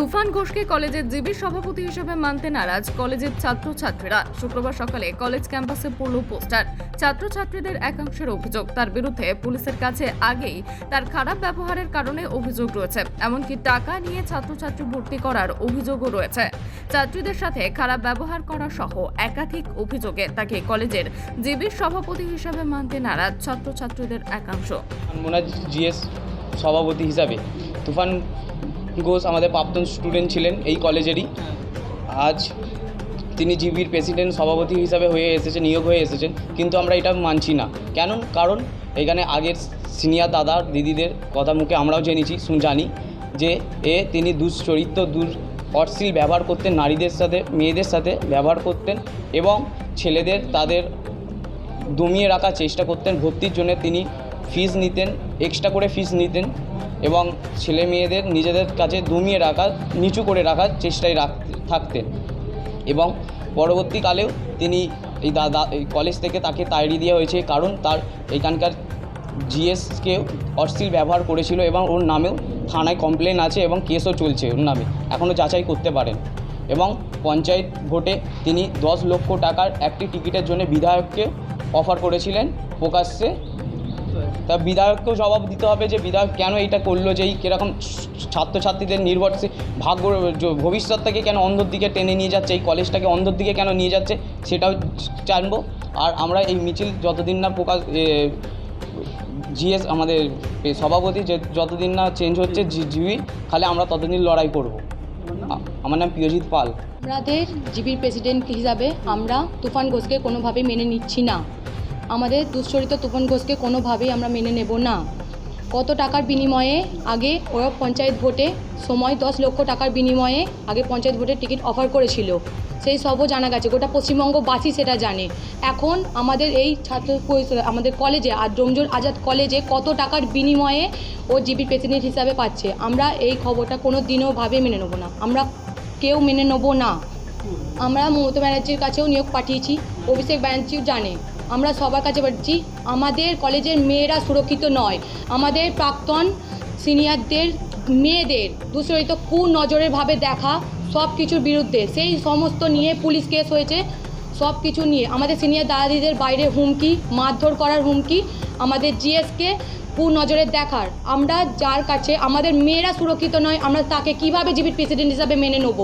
তুফান ঘোষকে কলেজের জিবির সভাপতি হিসেবে মানতে নারাজ কলেজের ছাত্রছাত্রীরা। শুক্রবার সকালে কলেজ ক্যাম্পাসে পড়ল পোস্টার। ছাত্রছাত্রীদের একাংশের অভিযোগ, তার বিরুদ্ধে পুলিশের কাছে আগেই তার খারাপ ব্যবহারের কারণে অভিযোগ রয়েছে। এমনকি টাকা নিয়ে ছাত্রছাত্রী ভর্তি করার অভিযোগও রয়েছে। ছাত্রীদের সাথে খারাপ ব্যবহার করা সহ একাধিক অভিযোগে তাকে কলেজের জিবির সভাপতি হিসেবে মানতে নারাজ ছাত্রছাত্রীদের একাংশ। সভাপতি হিসাবে। তুফান ঘোষ আমাদের প্রাক্তন স্টুডেন্ট ছিলেন এই কলেজেরই। আজ তিনি জিবির প্রেসিডেন্ট সভাপতি হিসাবে হয়ে এসেছেন, নিয়োগ হয়ে এসেছেন। কিন্তু আমরা এটা মানছি না। কেন? কারণ এখানে আগের সিনিয়র দাদা, দিদিদের কথা মুখে আমরাও জেনেছি জানি যে এ তিনি দুশ্চরিত্র দূর অশ্লীল ব্যবহার করতেন, নারীদের সাথে, মেয়েদের সাথে ব্যবহার করতেন এবং ছেলেদের তাদের দমিয়ে রাখার চেষ্টা করতেন। ভর্তির জন্য তিনি ফিস নিতেন এক্সট্রা করে ফিজ নিতেন এবং ছেলে মেয়েদের নিজেদের কাছে দমিয়ে রাখার নিচু করে রাখার চেষ্টায় রাখ, থাকতেন। এবং পরবর্তীকালেও তিনি এই দাদা এই কলেজ থেকে তাকে তাড়ি দেওয়া হয়েছে কারণ তার এখানকার জিএসকে অশ্লীল ব্যবহার করেছিল এবং ওর নামেও থানায় কমপ্লেন আছে এবং কেসও চলছে ওর নামে। এখনও যাচাই করতে পারেন। এবং পঞ্চায়েত ভোটে তিনি দশ লক্ষ টাকার একটি টিকিটের জন্য বিধায়ককে অফার করেছিলেন প্রকাশ্যে। তা বিধায়ককেও জবাব দিতে হবে যে বিধায়ক কেন এটা করল, যে এই কীরকম ছাত্রছাত্রীদের নির্ভরশীল ভাগ্য ভবিষ্যৎটাকে কেন অন্ধর দিকে টেনে নিয়ে যাচ্ছে, এই কলেজটাকে অন্ধর দিকে কেন নিয়ে যাচ্ছে, সেটাও জানব। আর আমরা এই মিছিল যতদিন না প্রকাশ জিএস আমাদের সভাপতি যে যতদিন না চেঞ্জ হচ্ছে জিবি খালি আমরা ততদিন লড়াই করব। আমার নাম প্রিয়জিৎ পাল। আমাদের জিবির প্রেসিডেন্ট হিসাবে আমরা তুফান ঘোষকে কোনোভাবেই মেনে নিচ্ছি না। আমাদের দুশ্চরিত তুপন ঘোষকে কোনোভাবেই আমরা মেনে নেব না। কত টাকার বিনিময়ে আগে ওরা পঞ্চায়েত ভোটে সময় দশ লক্ষ টাকার বিনিময়ে আগে পঞ্চায়েত ভোটের টিকিট অফার করেছিল। সেই সবও জানা গেছে, গোটা পশ্চিমবঙ্গবাসী সেটা জানে। এখন আমাদের এই ছাত্র আমাদের কলেজে আর ডোমজোর আজাদ কলেজে কত টাকার বিনিময়ে ও জিবির প্রেসিডেন্ট হিসাবে পাচ্ছে, আমরা এই খবরটা কোনো দিনও ভাবে মেনে নেব না। আমরা কেউ মেনে নেব না। আমরা মমতা ব্যানার্জির কাছেও নিয়োগ পাঠিয়েছি, অভিষেক ব্যানার্জিও জানে। আমরা সবার কাছে পাঠিয়েছি আমাদের কলেজের মেয়েরা সুরক্ষিত নয়। আমাদের প্রাক্তন সিনিয়রদের, মেয়েদের দুচরিত কু নজরের ভাবে দেখা সব কিছুর বিরুদ্ধে। সেই সমস্ত নিয়ে পুলিশ কেস হয়েছে সব কিছু নিয়ে। আমাদের সিনিয়র দাদাদিদের বাইরে হুমকি, মারধর করার হুমকি, আমাদের জিএসকে কু নজরে দেখার। আমরা যার কাছে, আমাদের মেয়েরা সুরক্ষিত নয়, আমরা তাকে কীভাবে জিবির প্রেসিডেন্ট হিসাবে মেনে নেব?